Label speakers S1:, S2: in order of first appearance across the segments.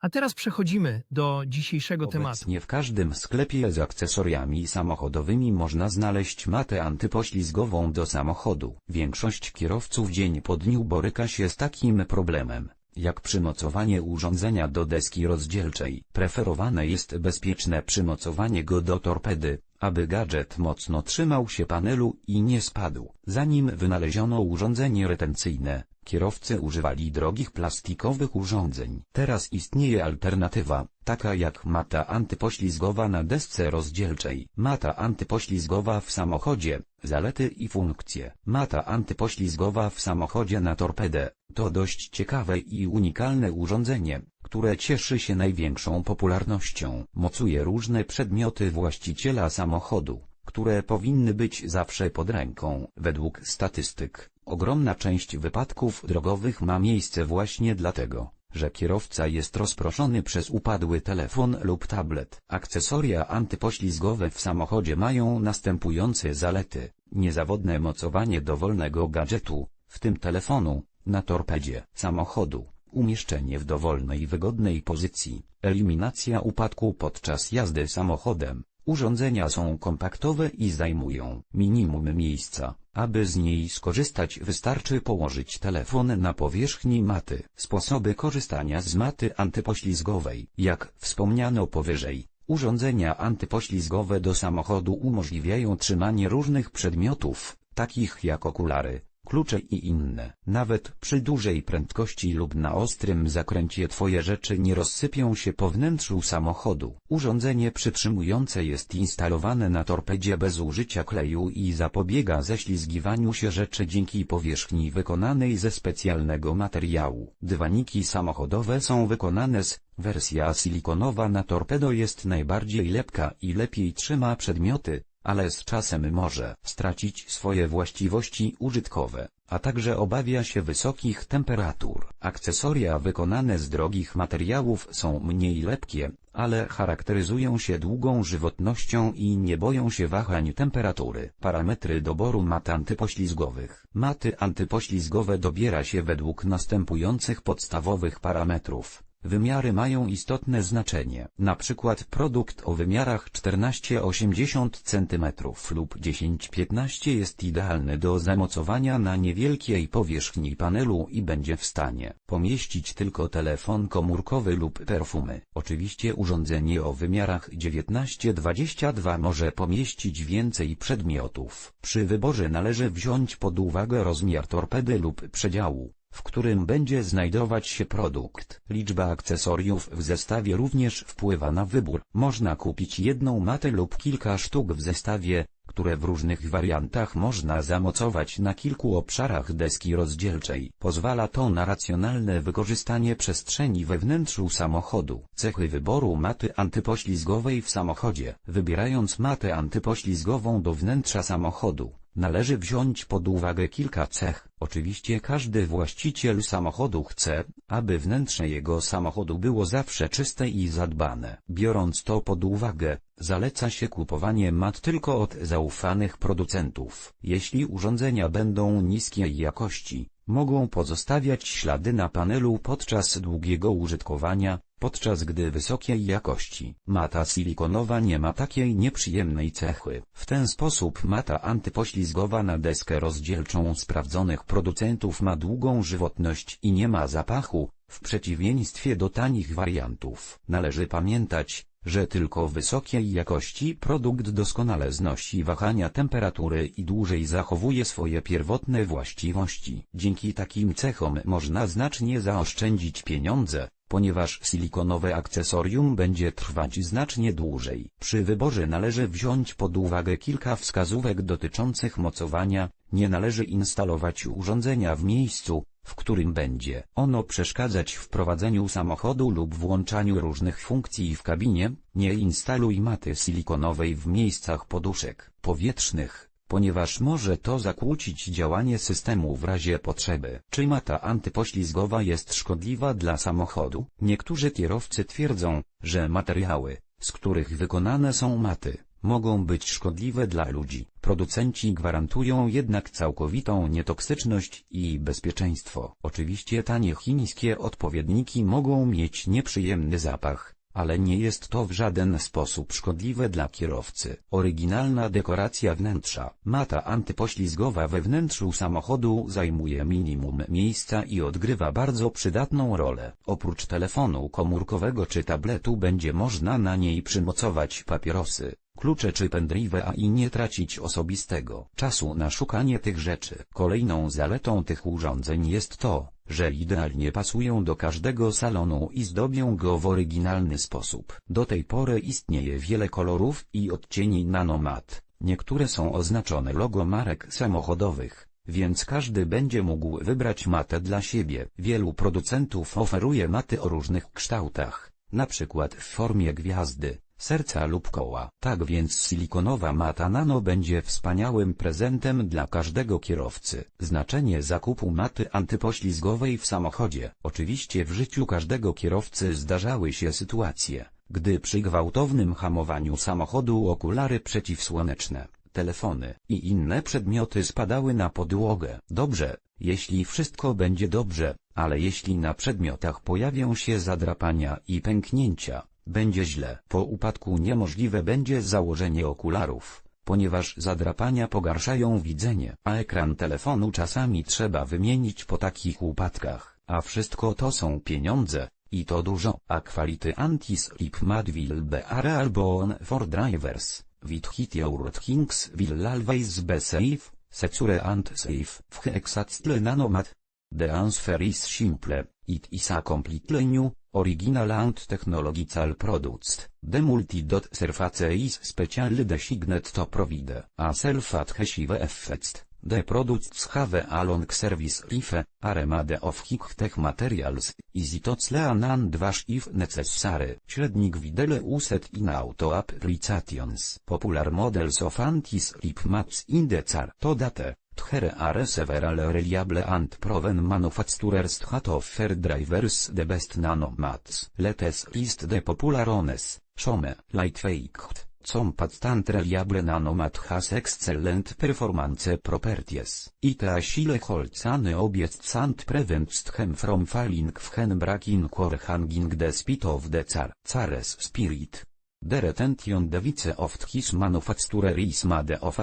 S1: A teraz przechodzimy do dzisiejszego tematu.
S2: Obecnie w każdym sklepie z akcesoriami samochodowymi można znaleźć matę antypoślizgową do samochodu. Większość kierowców dzień po dniu boryka się z takim problemem, jak przymocowanie urządzenia do deski rozdzielczej. Preferowane jest bezpieczne przymocowanie go do torpedy, aby gadżet mocno trzymał się panelu i nie spadł. Zanim wynaleziono urządzenie retencyjne, kierowcy używali drogich plastikowych urządzeń. Teraz istnieje alternatywa, taka jak mata antypoślizgowa na desce rozdzielczej. Mata antypoślizgowa w samochodzie, zalety i funkcje. Mata antypoślizgowa w samochodzie na torpedę, to dość ciekawe i unikalne urządzenie, które cieszy się największą popularnością. Mocuje różne przedmioty właściciela samochodu, które powinny być zawsze pod ręką. Według statystyk, ogromna część wypadków drogowych ma miejsce właśnie dlatego, że kierowca jest rozproszony przez upadły telefon lub tablet. Akcesoria antypoślizgowe w samochodzie mają następujące zalety. Niezawodne mocowanie dowolnego gadżetu, w tym telefonu, na torpedzie samochodu, umieszczenie w dowolnej wygodnej pozycji, eliminacja upadku podczas jazdy samochodem. Urządzenia są kompaktowe i zajmują minimum miejsca. Aby z niej skorzystać wystarczy położyć telefon na powierzchni maty. Sposoby korzystania z maty antypoślizgowej. Jak wspomniano powyżej, urządzenia antypoślizgowe do samochodu umożliwiają trzymanie różnych przedmiotów, takich jak okulary, klucze i inne. Nawet przy dużej prędkości lub na ostrym zakręcie Twoje rzeczy nie rozsypią się po wnętrzu samochodu. Urządzenie przytrzymujące jest instalowane na torpedzie bez użycia kleju i zapobiega ześlizgiwaniu się rzeczy dzięki powierzchni wykonanej ze specjalnego materiału. Dywaniki samochodowe są wykonane z Wersja silikonowa na torpedo jest najbardziej lepka i lepiej trzyma przedmioty, ale z czasem może stracić swoje właściwości użytkowe, a także obawia się wysokich temperatur. Akcesoria wykonane z drogich materiałów są mniej lepkie, ale charakteryzują się długą żywotnością i nie boją się wahań temperatury. Parametry doboru mat antypoślizgowych. Maty antypoślizgowe dobiera się według następujących podstawowych parametrów. Wymiary mają istotne znaczenie. Na przykład produkt o wymiarach 14-80 cm lub 10-15 jest idealny do zamocowania na niewielkiej powierzchni panelu i będzie w stanie pomieścić tylko telefon komórkowy lub perfumy. Oczywiście urządzenie o wymiarach 19-22 może pomieścić więcej przedmiotów. Przy wyborze należy wziąć pod uwagę rozmiar torpedy lub przedziału w którym będzie znajdować się produkt. Liczba akcesoriów w zestawie również wpływa na wybór. Można kupić jedną matę lub kilka sztuk w zestawie, które w różnych wariantach można zamocować na kilku obszarach deski rozdzielczej. Pozwala to na racjonalne wykorzystanie przestrzeni we wnętrzu samochodu. Cechy wyboru maty antypoślizgowej w samochodzie. Wybierając matę antypoślizgową do wnętrza samochodu, należy wziąć pod uwagę kilka cech. Oczywiście każdy właściciel samochodu chce, aby wnętrze jego samochodu było zawsze czyste i zadbane. Biorąc to pod uwagę, zaleca się kupowanie mat tylko od zaufanych producentów. Jeśli urządzenia będą niskiej jakości, mogą pozostawiać ślady na panelu podczas długiego użytkowania, podczas gdy wysokiej jakości mata silikonowa nie ma takiej nieprzyjemnej cechy. W ten sposób mata antypoślizgowa na deskę rozdzielczą sprawdzonych producentów ma długą żywotność i nie ma zapachu, w przeciwieństwie do tanich wariantów. Należy pamiętać, że tylko wysokiej jakości produkt doskonale znosi wahania temperatury i dłużej zachowuje swoje pierwotne właściwości. Dzięki takim cechom można znacznie zaoszczędzić pieniądze, ponieważ silikonowe akcesorium będzie trwać znacznie dłużej. Przy wyborze należy wziąć pod uwagę kilka wskazówek dotyczących mocowania, nie należy instalować urządzenia w miejscu, w którym będzie ono przeszkadzać w prowadzeniu samochodu lub włączaniu różnych funkcji w kabinie, nie instaluj maty silikonowej w miejscach poduszek powietrznych, ponieważ może to zakłócić działanie systemu w razie potrzeby. Czy mata antypoślizgowa jest szkodliwa dla samochodu? Niektórzy kierowcy twierdzą, że materiały, z których wykonane są maty, mogą być szkodliwe dla ludzi. Producenci gwarantują jednak całkowitą nietoksyczność i bezpieczeństwo. Oczywiście tanie chińskie odpowiedniki mogą mieć nieprzyjemny zapach, ale nie jest to w żaden sposób szkodliwe dla kierowcy. Oryginalna dekoracja wnętrza. Mata antypoślizgowa we wnętrzu samochodu zajmuje minimum miejsca i odgrywa bardzo przydatną rolę. Oprócz telefonu komórkowego czy tabletu będzie można na niej przymocować papierosy, klucze czy pendrive a i nie tracić osobistego czasu na szukanie tych rzeczy. Kolejną zaletą tych urządzeń jest to, że idealnie pasują do każdego salonu i zdobią go w oryginalny sposób. Do tej pory istnieje wiele kolorów i odcieni nanomat, niektóre są oznaczone logo marek samochodowych, więc każdy będzie mógł wybrać matę dla siebie. Wielu producentów oferuje maty o różnych kształtach, na przykład w formie gwiazdy, serca lub koła. Tak więc silikonowa mata nano będzie wspaniałym prezentem dla każdego kierowcy. Znaczenie zakupu maty antypoślizgowej w samochodzie. Oczywiście w życiu każdego kierowcy zdarzały się sytuacje, gdy przy gwałtownym hamowaniu samochodu okulary przeciwsłoneczne, telefony i inne przedmioty spadały na podłogę. Dobrze, jeśli wszystko będzie dobrze, ale jeśli na przedmiotach pojawią się zadrapania i pęknięcia, będzie źle. Po upadku niemożliwe będzie założenie okularów, ponieważ zadrapania pogarszają widzenie, a ekran telefonu czasami trzeba wymienić po takich upadkach, a wszystko to są pieniądze. I to dużo, a quality anti-slip mat will be available for drivers, with hit your things will always be safe, secure and safe. W Hexatstle nanomat. The answer is simple, it is a completely new, original and technological product. The multi-dot surface specially designed to provide a self-adhesive effect. The products have a long service life, armada of high-tech materials, easy to clean and wash if necessary. Średnik widele uset in auto applications. Popular models of anti-slip mats in the. To date. Here are several reliable and proven manufacturers that offer drivers the best nanomats. Let us list the popular ones. Some, lightweight, compact reliable nanomat has excellent performance properties. It actually holds an objects and prevents them from falling when breaking or hanging the speed of the car. Cares spirit. The retention device of his manufacturer is made of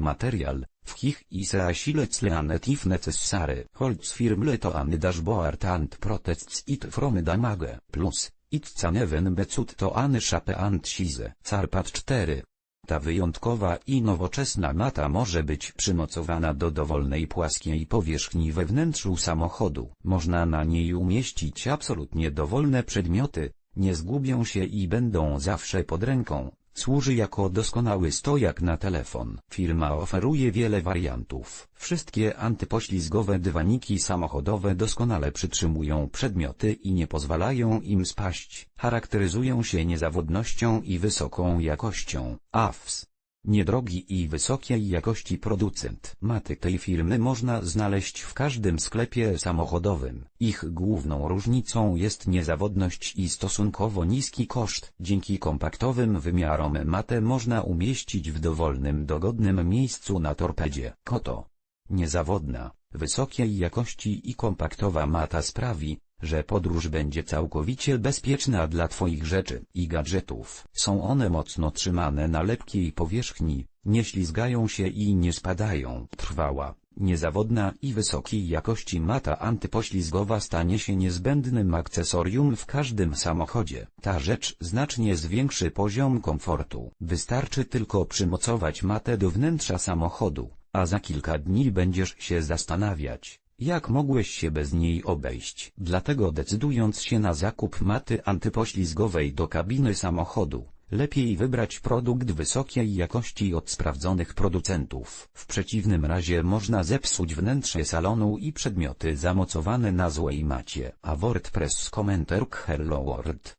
S2: material, w hich is a silecleanet if necessary. Holds firmly to an dashboard and protects it from damage. Plus, it's an even becut to an shape and size. Carpad 4. Ta wyjątkowa i nowoczesna mata może być przymocowana do dowolnej płaskiej powierzchni we wnętrzu samochodu. Można na niej umieścić absolutnie dowolne przedmioty, nie zgubią się i będą zawsze pod ręką. Służy jako doskonały stojak na telefon. Firma oferuje wiele wariantów. Wszystkie antypoślizgowe dywaniki samochodowe doskonale przytrzymują przedmioty i nie pozwalają im spaść. Charakteryzują się niezawodnością i wysoką jakością. AFS Niedrogi i wysokiej jakości producent. Maty tej firmy można znaleźć w każdym sklepie samochodowym. Ich główną różnicą jest niezawodność i stosunkowo niski koszt. Dzięki kompaktowym wymiarom matę można umieścić w dowolnym dogodnym miejscu na torpedzie. Koto. Niezawodna, wysokiej jakości i kompaktowa mata sprawi, że podróż będzie całkowicie bezpieczna dla Twoich rzeczy i gadżetów. Są one mocno trzymane na lepkiej powierzchni, nie ślizgają się i nie spadają. Trwała, niezawodna i wysokiej jakości mata antypoślizgowa stanie się niezbędnym akcesorium w każdym samochodzie. Ta rzecz znacznie zwiększy poziom komfortu. Wystarczy tylko przymocować matę do wnętrza samochodu, a za kilka dni będziesz się zastanawiać, jak mogłeś się bez niej obejść? Dlatego decydując się na zakup maty antypoślizgowej do kabiny samochodu, lepiej wybrać produkt wysokiej jakości od sprawdzonych producentów. W przeciwnym razie można zepsuć wnętrze salonu i przedmioty zamocowane na złej macie. A WordPress Commenter Hello World